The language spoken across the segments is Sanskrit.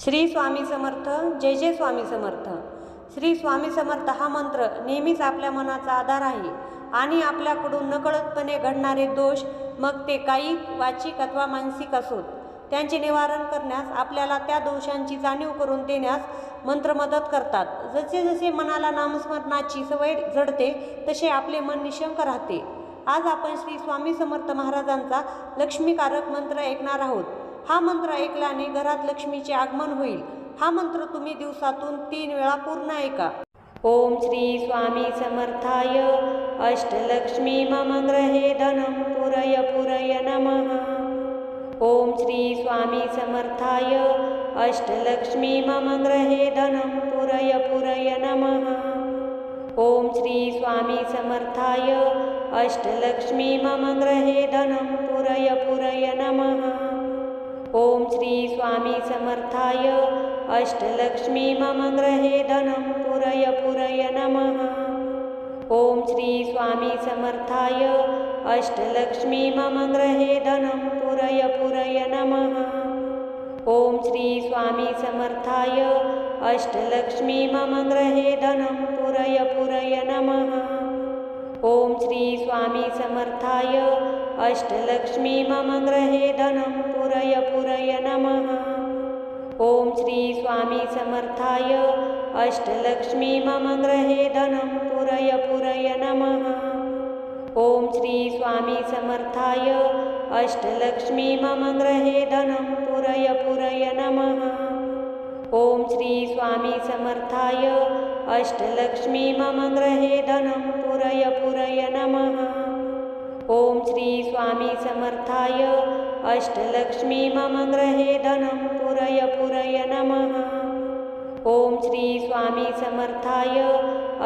श्री स्वामी समर्थ जय जय स्वामी समर्थ. श्री स्वामी समर्थ हा मंत्र नेहमीच आपल्या मनाचा आधार आहे आणि आपल्याकडून नकळतपणे घडणारे दोष मग ते काही वाचिक अथवा मानसिक असोत. त्यांचे निवारण करण्यास आपल्याला त्या दोषांची जाणीव करून देण्यास मंत्र मदत करतात. जसे जसे मनाला नामस्मरणाची सवय जडते तसे आपले मन निशंक राहते. आज आपण श्री स्वामी समर्थ महाराजांचा लक्ष्मीकारक मंत्र ऐकणार आहोत. हा मंत्र ऐकल्याने घरात लक्ष्मीचे आगमन होईल. हा मंत्र तुम्ही दिवसातून तीन वेळा पूर्ण ऐका. ओम श्री स्वामी समर्थाय. अष्टलक्ष्मी मम ग्रहे धनं पुरय पुरय नमः. ओम श्री स्वामी समर्थाय. अष्टलक्ष्मी मम ग्रहे धनं पुरय पुरय नमः. ओम श्री स्वामी समर्थाय. अष्टलक्ष्मी मम ग्रहे धनं पुरय पुरय नमः. ओम श्री स्वामी समर्थाय अष्टलक्ष्मी मम ग्रहे धनं पुरय पुरय नमः। ओम श्री स्वामी समर्थाय अष्टलक्ष्मी मम ग्रहे धनं पुरय पुरय नमः। ओम श्री स्वामी समर्थाय अष्टलक्ष्मी मम ग्रहे धनं पुरय पुरय नमः। ओम श्री स्वामी समर्थाय अष्टलक्ष्मी मम ग्रहे धनं पुरय पुरय नमः। ओम श्री स्वामी समर्थाय अष्टलक्ष्मी मम ग्रहे धनं पुरय पुरय नमः। ओम श्री स्वामी समर्थाय अष्टलक्ष्मी मम ग्रहे धनं पुरय पुरय नमः। ओम श्री स्वामी समर्थाय अष्टलक्ष्मी मम ग्रहे धनं पुरय पुरय नमः श्री स्वामी समर्थाय अष्टलक्ष्मी मम ग्रहे धनं पुरय पुरय नमः। ओम श्री स्वामी समर्थाय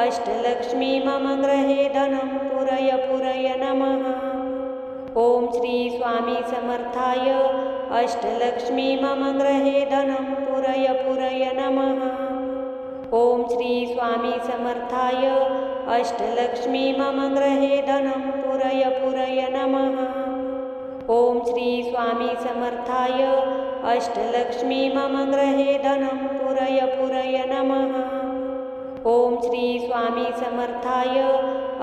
अष्टलक्ष्मी मम ग्रहे धनं पुरय पुरय नमः। ओम श्री स्वामी समर्थाय अष्टलक्ष्मी मम ग्रहे धनं पुरय पुरय नमः। ओम श्री स्वामी समर्थाय अष्टलक्ष्मी मम ग्रहे धनं पुरय पुरय नमः। ओम श्री स्वामी समर्थाय अष्टलक्ष्मी मम ग्रहे धनं पुरय पुरय नमः। ओम श्री स्वामी समर्थाय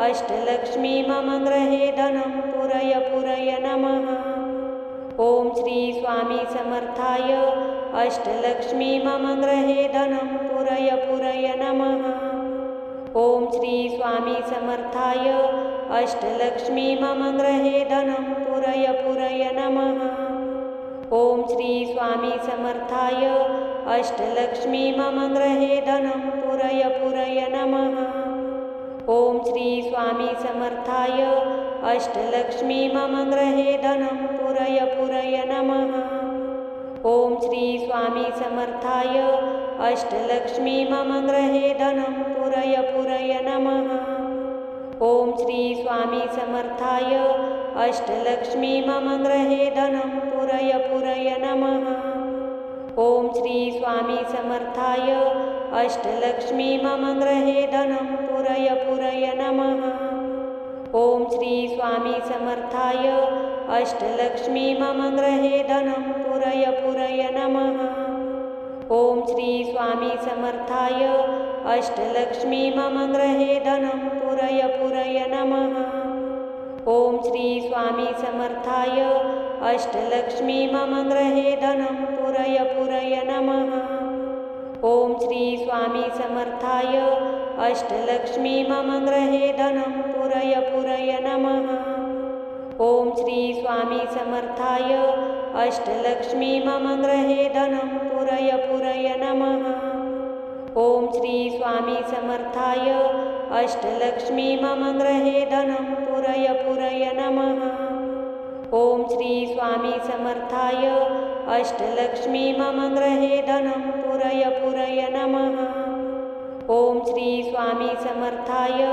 अष्टलक्ष्मी मम ग्रहे धनं पुरय पुरय नमः। ओम श्री स्वामी समर्थाय अष्टलक्ष्मी मम ग्रहे धनं पुरय पुरय नमः। ओम श्री स्वामी समर्थाय अष्टलक्ष्मी मम ग्रहे धनं पुरय पुरय नमः। ओम श्री स्वामी समर्थाय अष्टलक्ष्मी मम ग्रहे धनं पुरय पुरय नमः। ओम श्री स्वामी समर्थाय अष्टलक्ष्मी मम ग्रहे धनं पुरय पुरय नमः। ओम श्री स्वामी समर्थाय अष्टलक्ष्मी मम ग्रहे धनं पुरय पुरय नमः ओम श्री स्वामी समर्थाय अष्टलक्ष्मी मम ग्रहे धनं पुरय पुरय नमः। ओम श्री स्वामी समर्थाय अष्टलक्ष्मी मम ग्रहे धनं पुरय पुरय नमः। ओम श्री स्वामी समर्थाय अष्टलक्ष्मी मम ग्रहे धनं पुरय पुरय नमः। ओम श्री स्वामी समर्थाय अष्टलक्ष्मी मम ग्रहे धनं पुरय पुरय नमः। ओम श्री स्वामी समर्थाय अष्टलक्ष्मी मम ग्रहे धनं पुरय पुरय नमः। ओम श्री स्वामी समर्थाय अष्टलक्ष्मी मम ग्रहे धनं पुरय पुरय नमः। ओम श्री स्वामी समर्थाय अष्टलक्ष्मी मम ग्रहे धनं पुरय पुरय नमः ओम श्री स्वामी समर्थाय अष्टलक्ष्मी मम ग्रहे धनं पुरय पुरय नमः। ओम श्री स्वामी समर्थाय अष्टलक्ष्मी मम ग्रहे धनं पुरय पुरय नमः। ओम श्री स्वामी समर्थाय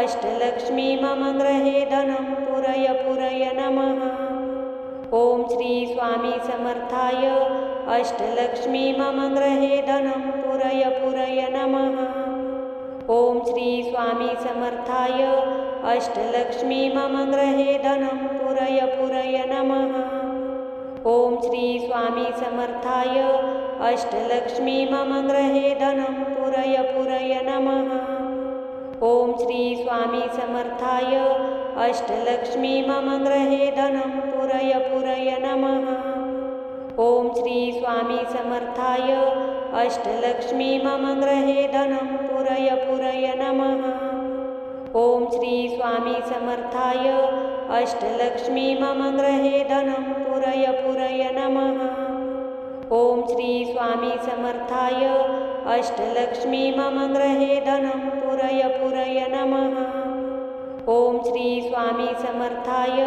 अष्टलक्ष्मी मम ग्रहे धनं पुरय पुरय नमः। ओम श्री स्वामी समर्थाय अष्टलक्ष्मी मम ग्रहे धनं पुरय पुरय नमः। ओम श्री स्वामी समर्थाय अष्टलक्ष्मी मम ग्रहे धनं पुरय पुरय नमः। ओम श्री स्वामी समर्थाय अष्टलक्ष्मी मम गृहे धनं पुरय पुरय नमः। ॐ श्री स्वामी समर्थाय अष्टलक्ष्मी मम गृहे धनं पुरय पुरय नमः। ॐ श्री स्वामी समर्थाय अष्टलक्ष्मी मम गृहे धनं पुरय पुरय नमः। ॐ श्री स्वामी समर्थाय अष्टलक्ष्मी मम गृहे धनं पुरय पुरय नमः। ॐ श्री स्वामी समर्थाय अष्टलक्ष्मी मम गृहे धनं पुरय पुरय नमः। ॐ श्री स्वामी समर्थाय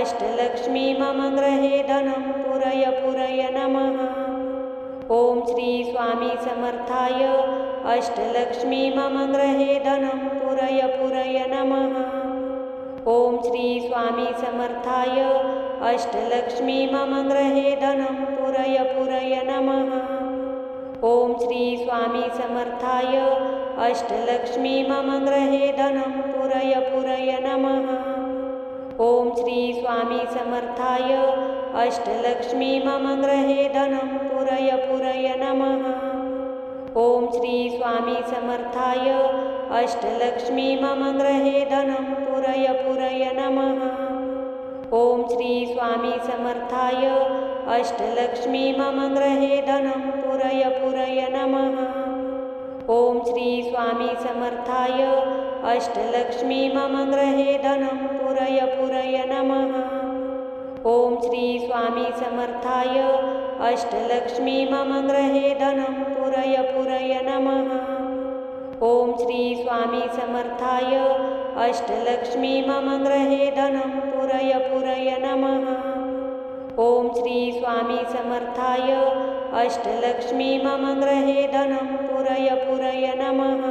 अष्टलक्ष्मी मम गृहे धनं पुरय पुरय नमः ॐ श्री स्वामी समर्थाय अष्टलक्ष्मी मम गृहे धनं पुरय पुरय नमः। ॐ श्री स्वामी समर्थाय अष्टलक्ष्मी मम गृहे धनं पुरय पुरय नमः। ॐ श्री स्वामी समर्थाय अष्टलक्ष्मी मम गृहे धनं पुरय पुरय नमः। ॐ श्री स्वामी समर्थाय अष्टलक्ष्मी मम गृहे धनं पुरय पुरय नमः। ॐ श्री स्वामी समर्थाय अष्टलक्ष्मी मम गृहे धनं पुरय पुरय नमः। ॐ श्री स्वामी समर्थाय अष्टलक्ष्मी मम गृहे धनं पुरय पुरय नमः। ॐ श्री स्वामी समर्थाय अष्टलक्ष्मी मम गृहे धनं पुरय पुरय नमः। ॐ श्री स्वामी समर्थाय अष्टलक्ष्मी मम गृहे धनं पुरय पुरय नमः। ॐ श्री स्वामी समर्थाय अष्टलक्ष्मी मम गृहे धनं पुरय पुरय नमः। ॐ श्री स्वामी समर्थाय अष्टलक्ष्मी मम गृहे धनं पुरय पुरय नमः।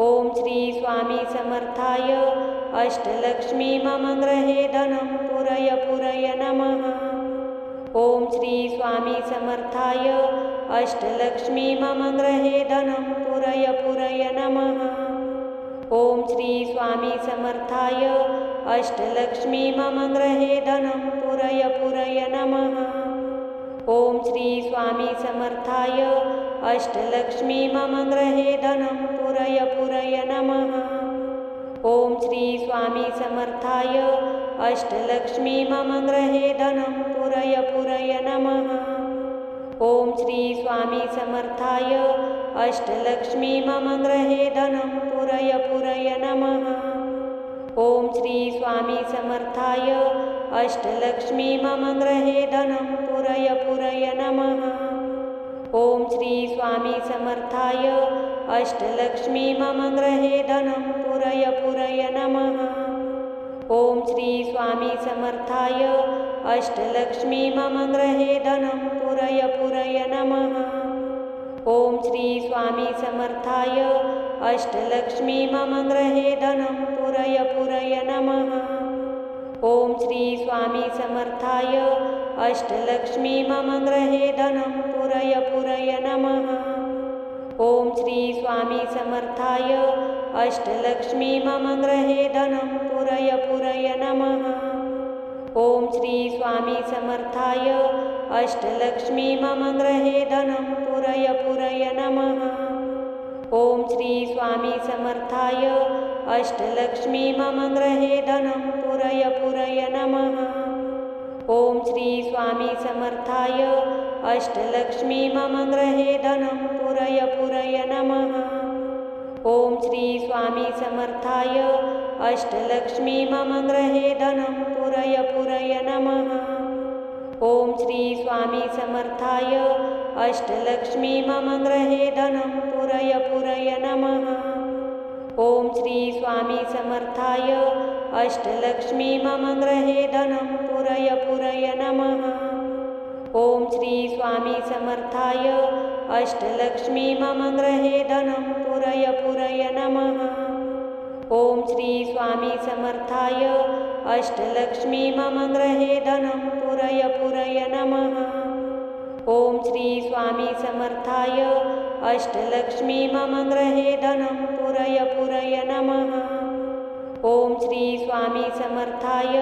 ॐ श्री स्वामी समर्थाय अष्टलक्ष्मी मम गृहे धनं पुरय पुरय नमः ॐ श्री स्वामी समर्थाय अष्टलक्ष्मी मम गृहे धनं पुरय पुरय नमः। ॐ श्री स्वामी समर्थाय अष्टलक्ष्मी मम गृहे धनं पुरय पुरय नमः। ॐ श्री स्वामी समर्थाय अष्टलक्ष्मी मम गृहे धनं पुरय पुरय नमः। ॐ श्री स्वामी समर्थाय अष्टलक्ष्मी मम गृहे धनं पुरय पुरय नमः। ॐ श्री स्वामी समर्थाय अष्टलक्ष्मी मम गृहे धनं पुरय पुरय नमः। ॐ श्री स्वामी समर्थाय अष्टलक्ष्मी मम गृहे धनं पुरय पुरय नमः। ॐ श्री स्वामी समर्थाय अष्टलक्ष्मी मम गृहे धनं पुरय पुरय नमः ॐ श्री स्वामी समर्थाय अष्टलक्ष्मी मम गृहे धनं पुरय पुरय नमः। ॐ श्री स्वामी समर्थाय अष्टलक्ष्मी मम गृहे धनं पुरय पुरय नमः। ॐ श्री स्वामी समर्थाय अष्टलक्ष्मी मम गृहे धनं पुरय पुरय नमः। ॐ श्री स्वामी समर्थाय अष्टलक्ष्मी मम गृहे धनं पुरय पुरय नमः। ॐ श्री स्वामी समर्थाय अष्टलक्ष्मी मम गृहे धनं पुरय पुरय नमः। ॐ श्री स्वामी समर्थाय अष्टलक्ष्मी मम गृहे धनं पुरय पुरय नमः। ॐ श्री स्वामी समर्थाय अष्टलक्ष्मी मम गृहे धनं पुरय पुरय नमः। ॐ श्री स्वामी समर्थाय अष्टलक्ष्मी मम गृहे धनं पुरय पुरय नमः। ॐ श्री स्वामी समर्थाय अष्टलक्ष्मी मम गृहे धनं पुरय पुरय नमः। ॐ श्री स्वामी समर्थाय अष्टलक्ष्मी मम गृहे धनं पुरय पुरय नमः। ॐ श्री स्वामी समर्थाय अष्टलक्ष्मी मम गृहे धनं पुरय पुरय नमः ॐ श्री स्वामी समर्थाय अष्टलक्ष्मी मम गृहे धनं पुरय पुरय नमः। ॐ श्री स्वामी समर्थाय अष्टलक्ष्मी मम गृहे धनं पुरय पुरय नमः। ॐ श्री स्वामी समर्थाय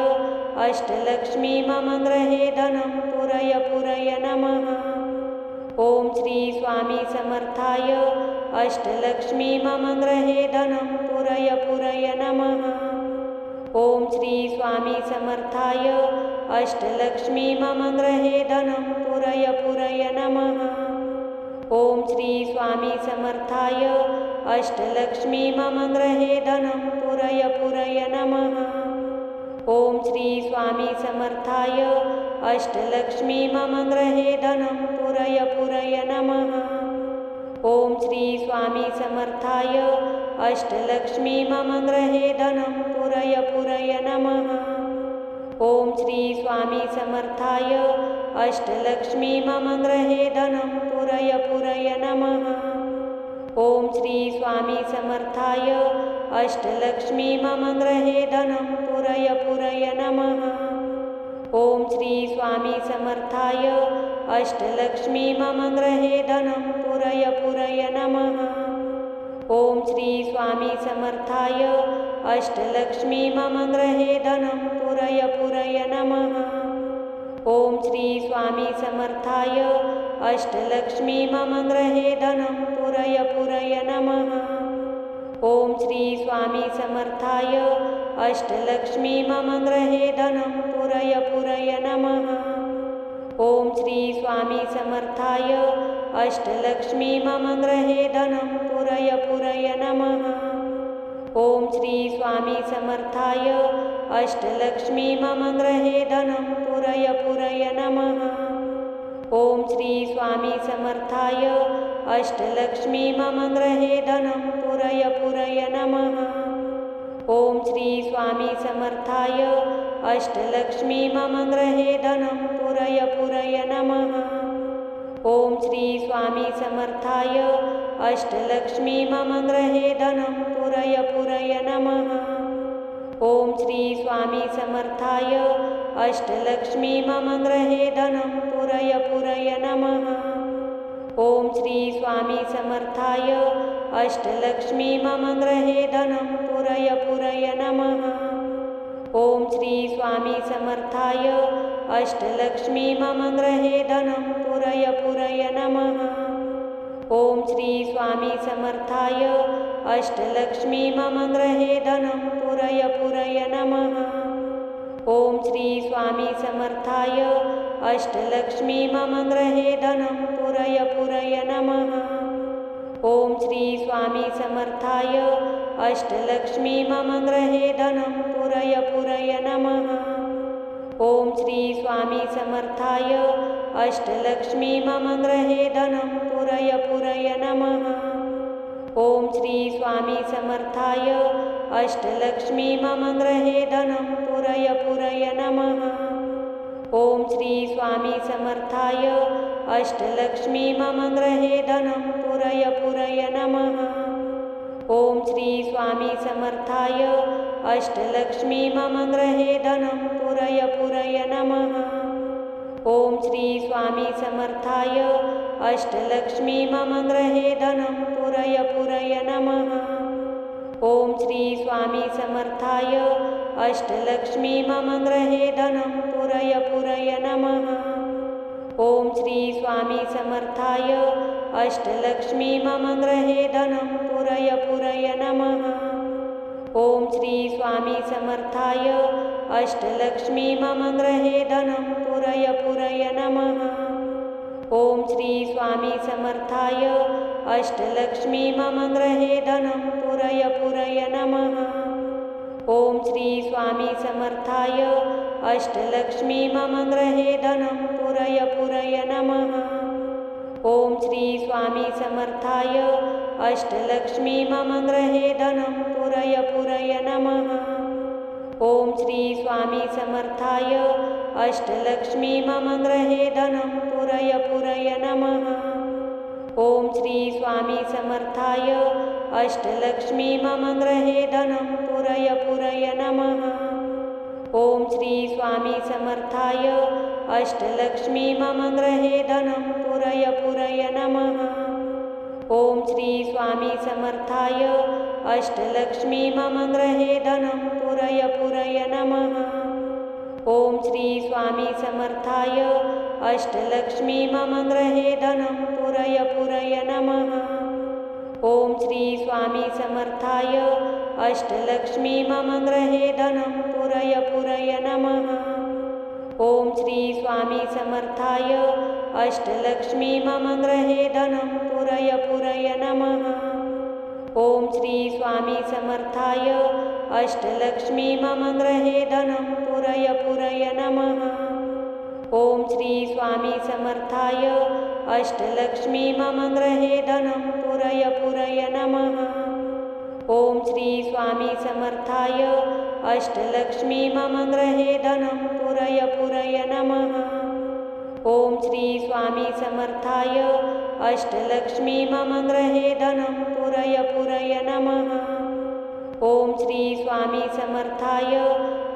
अष्टलक्ष्मी मम गृहे धनं पुरय पुरय नमः। श्री स्वामी समर्थाय अष्टलक्ष्मी मम गृहे धनं पुरय पुरय नमः। ॐ श्री स्वामी समर्थाय अष्टलक्ष्मी मम गृहे धनं पुरय पुरय नमः। ॐ श्री स्वामी समर्थाय अष्टलक्ष्मी मम गृहे धनं पुरय पुरय नमः। ॐ श्री स्वामी समर्थाय अष्टलक्ष्मी मम गृहे धनं पुरय पुरय नमः ॐ श्री स्वामी समर्थाय अष्टलक्ष्मी मम गृहे धनं पुरय पुरय नमः। ॐ श्री स्वामी समर्थाय अष्टलक्ष्मी मम गृहे धनं पुरय पुरय नमः। ॐ श्री स्वामी समर्थाय अष्टलक्ष्मी मम गृहे धनं पुरय पुरय नमः। ॐ श्री स्वामी समर्थाय अष्टलक्ष्मी मम गृहे धनं पुरय पुरय नमः। ॐ श्री स्वामी समर्थाय अष्टलक्ष्मी मम गृहे धनं पुरय पुरय नमः। ॐ श्री स्वामी समर्थाय अष्टलक्ष्मी मम गृहे धनं पुरय पुरय नमः। ॐ श्री स्वामी समर्थाय अष्टलक्ष्मी मम गृहे धनं पुरय पुरय नमः ॐ श्री स्वामी समर्थाय अष्टलक्ष्मी मम गृहे धनं पुरय पुरय नमः। ॐ श्री स्वामी समर्थाय अष्टलक्ष्मी मम गृहे धनं पुरय पुरय नमः। ॐ श्री स्वामी समर्थाय अष्टलक्ष्मी मम गृहे धनं पुरय पुरय नमः। ॐ श्री स्वामी समर्थाय अष्टलक्ष्मी मम गृहे धनं पुरय पुरय नमः। ॐ श्री स्वामी समर्थाय अष्टलक्ष्मी मम गृहे धनं पुरय पुरय नमः। ॐ श्री स्वामी समर्थाय अष्टलक्ष्मी मम गृहे धनं पुरय पुरय नमः। श्री स्वामी समर्थाय अष्टलक्ष्मी मम गृहे धनं पुरय पुरय नमः। ॐ श्री स्वामी समर्थाय अष्टलक्ष्मी मम गृहे धनं पुरय पुरय नमः। ॐ श्री स्वामी समर्थाय अष्टलक्ष्मी मम गृहे धनं पुरय पुरय नमः। ॐ श्री स्वामी समर्थाय अष्टलक्ष्मी मम गृहे धनं पुरय पुरय नमः। ॐ श्री स्वामी समर्थाय अष्टलक्ष्मी मम गृहे धनं पुरय पुरय नमः ॐ श्री स्वामी समर्थाय अष्टलक्ष्मी मम गृहे धनं पुरय पुरय नमः। ॐ श्री स्वामी समर्थाय अष्टलक्ष्मी मम गृहे धनं पुरय पुरय नमः। ॐ श्री स्वामी समर्थाय अष्टलक्ष्मी मम गृहे धनं पुरय पुरय नमः। ॐ श्री स्वामी समर्थाय अष्टलक्ष्मी मम गृहे धनं पुरय पुरय नमः। ॐ श्री स्वामी समर्थाय अष्टलक्ष्मी मम गृहे धनं पुरय पुरय नमः। ॐ श्री स्वामी समर्थाय अष्टलक्ष्मी मम गृहे धनं पुरय पुरय नमः। ॐ श्री स्वामी समर्थाय अष्टलक्ष्मी मम गृहे धनं पुरय पुरय नमः ॐ श्री स्वामी समर्थाय अष्टलक्ष्मी मम गृहे धनं पुरय पुरय नमः। ॐ श्री स्वामी समर्थाय अष्टलक्ष्मी मम गृहे धनं पुरय पुरय नमः। ॐ श्री स्वामी समर्थाय अष्टलक्ष्मी मम गृहे धनं पुरय पुरय नमः। ॐ श्री स्वामी समर्थाय अष्टलक्ष्मी मम गृहे धनं पुरय पुरय नमः। ॐ श्री स्वामी समर्थाय अष्टलक्ष्मी मम गृहे धनं पुरय पुरय नमः। ॐ श्री स्वामी समर्थाय अष्टलक्ष्मी मम गृहे धनं पुरय पुरय नमः। ॐ श्री स्वामी समर्थाय अष्टलक्ष्मी मम गृहे धनं पुरय पुरय नमः। ॐ श्री स्वामी समर्थाय अष्टलक्ष्मी मम गृहे धनं पुरय पुरय नमः। ॐ श्री स्वामी समर्थाय अष्टलक्ष्मी मम गृहे धनं पुरय पुरय नमः। ॐ श्री स्वामी समर्थाय अष्टलक्ष्मी मम गृहे धनं पुरय पुरय नमः। ॐ श्री स्वामी समर्थाय अष्टलक्ष्मी मम गृहे धनं पुरय पुरय नमः। ॐ श्री स्वामी समर्थाय अष्टलक्ष्मी मम गृहे धनं पुरय पुरय नमः। ॐ श्री स्वामी समर्थाय अष्टलक्ष्मी मम गृहे धनं पुरय पुरय नमः। ॐ श्री स्वामी समर्थाय अष्टलक्ष्मी मम गृहे धनं पुरय पुरय नमः। ॐ श्री स्वामी समर्थाय अष्टलक्ष्मी मम गृहे धनं पुरय पुरय नमः। ॐ श्री स्वामी समर्थाय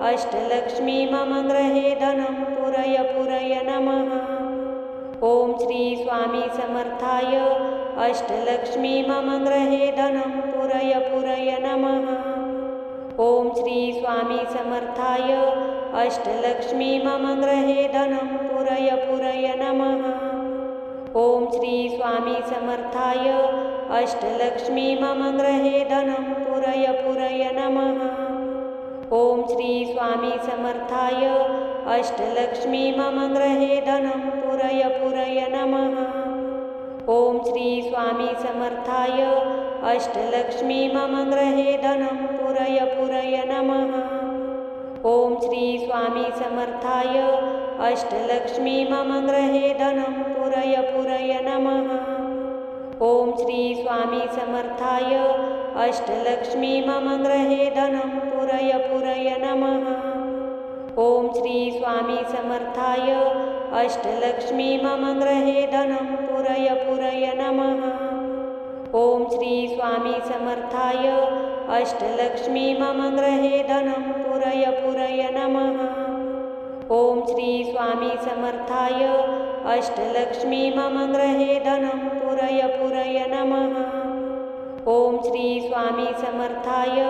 अष्टलक्ष्मी मम गृहे धनं पुरय पुरय नमः। ॐ श्री स्वामी समर्थाय अष्टलक्ष्मी मम गृहे धनं पुरय पुरय नमः। श्री स्वामी समर्थाय अष्टलक्ष्मी मम गृहे धनं पुरय पुरय नमः। ॐ श्री स्वामी समर्थाय अष्टलक्ष्मी मम गृहे धनं पुरय पुरय नमः। ॐ श्री स्वामी समर्थाय अष्टलक्ष्मी मम गृहे धनं पुरय पुरय नमः। ॐ श्री स्वामी समर्थाय अष्टलक्ष्मी मम गृहे धनं पुरय पुरय नमः। ॐ श्री स्वामी समर्थाय अष्टलक्ष्मी मम गृहे धनं पुरय पुरय नमः ॐ श्री स्वामी समर्थाय अष्टलक्ष्मी मम गृहे धनं पुरय पुरय नमः। ॐ श्री स्वामी समर्थाय अष्टलक्ष्मी मम गृहे धनं पुरय पुरय नमः। ॐ श्री स्वामी समर्थाय अष्टलक्ष्मी मम गृहे धनं पुरय पुरय नमः। ॐ श्री स्वामी समर्थाय अष्टलक्ष्मी मम गृहे धनं पुरय पुरय नमः। ॐ श्री स्वामी समर्थाय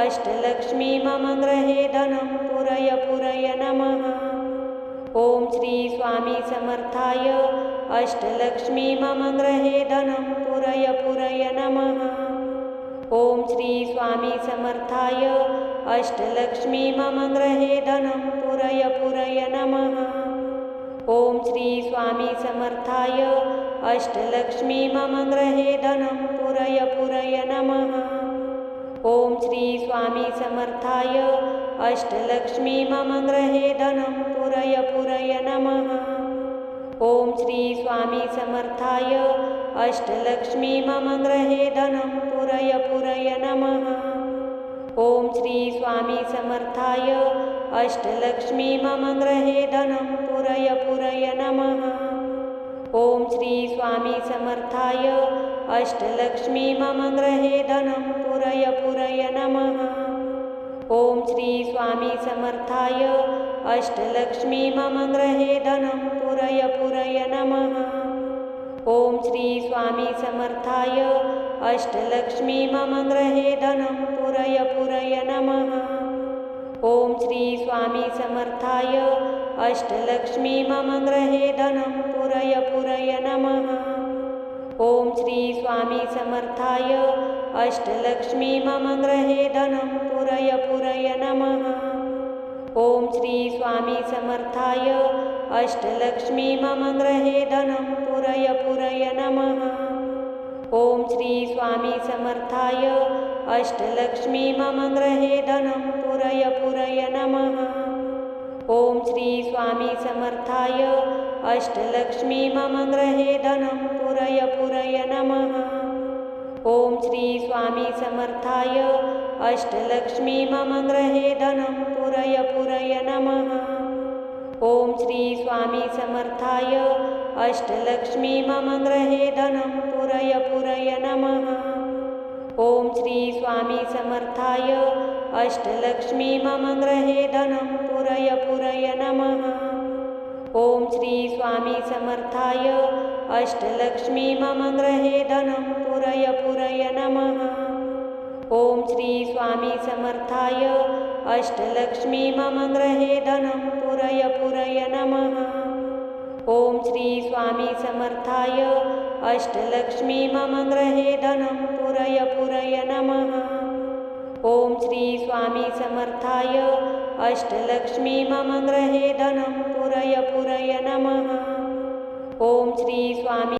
अष्टलक्ष्मी मम गृहे धनं पुरय पुरय नमः। ॐ श्री स्वामी समर्थाय अष्टलक्ष्मी मम गृहे धनं पुरय पुरय नमः। ॐ श्री स्वामी समर्थाय अष्टलक्ष्मी मम गृहे धनं पुरय पुरय नमः ॐ श्री स्वामी समर्थाय अष्टलक्ष्मी मम गृहे धनं पुरय पुरय नमः। ॐ श्री स्वामी समर्थाय अष्टलक्ष्मी मम गृहे धनं पुरय पुरय नमः। ॐ श्री स्वामी समर्थाय अष्टलक्ष्मी मम गृहे धनं पुरय पुरय नमः। ॐ श्री स्वामी समर्थाय अष्टलक्ष्मी मम गृहे धनं पुरय पुरय नमः। ॐ श्री स्वामी समर्थाय अष्टलक्ष्मी मम गृहे धनं पुरय पुरय नमः। ॐ श्री स्वामी समर्थाय अष्टलक्ष्मी मम गृहे धनं पुरय पुरय नमः। ॐ श्री स्वामी समर्थाय अष्टलक्ष्मी मम गृहे धनं पुरय पुरय नमः। ॐ श्री स्वामी समर्थाय अष्टलक्ष्मी मम गृहे धनं पुरय पुरय नमः। ॐ श्री स्वामी समर्थाय अष्टलक्ष्मी मम गृहे धनं पुरय पुरय नमः। ॐ श्री स्वामी समर्थाय अष्टलक्ष्मी मम गृहे धनं पुरय पुरय नमः। ॐ श्री स्वामी समर्थाय अष्टलक्ष्मी मम गृहे धनं पुरय पुरय नमः ॐ श्री स्वामी समर्थाय अष्टलक्ष्मी मम गृहे धनं पुरय पुरय नमः। ॐ श्री स्वामी समर्थाय अष्टलक्ष्मी मम गृहे धनं पुरय पुरय नमः। ॐ श्री स्वामी समर्थाय अष्टलक्ष्मी मम गृहे धनं पुरय पुरय नमः। ॐ श्री स्वामी समर्थाय अष्टलक्ष्मी मम गृहे धनं पुरय पुरय नमः। ॐ श्री स्वामी समर्थाय अष्टलक्ष्मी मम गृहे धनं पुरय पुरय नमः। ॐ श्री स्वामी समर्थाय अष्टलक्ष्मी मम गृहे धनं पुरय पुरय नमः। ॐ श्री स्वामी समर्थाय अष्टलक्ष्मी मम गृहे धनं पुरय पुरय नमः ॐ श्री स्वामी समर्थाय अष्टलक्ष्मी मम ग्रहे धनं पुरय पुरय नमः। ॐ श्री स्वामी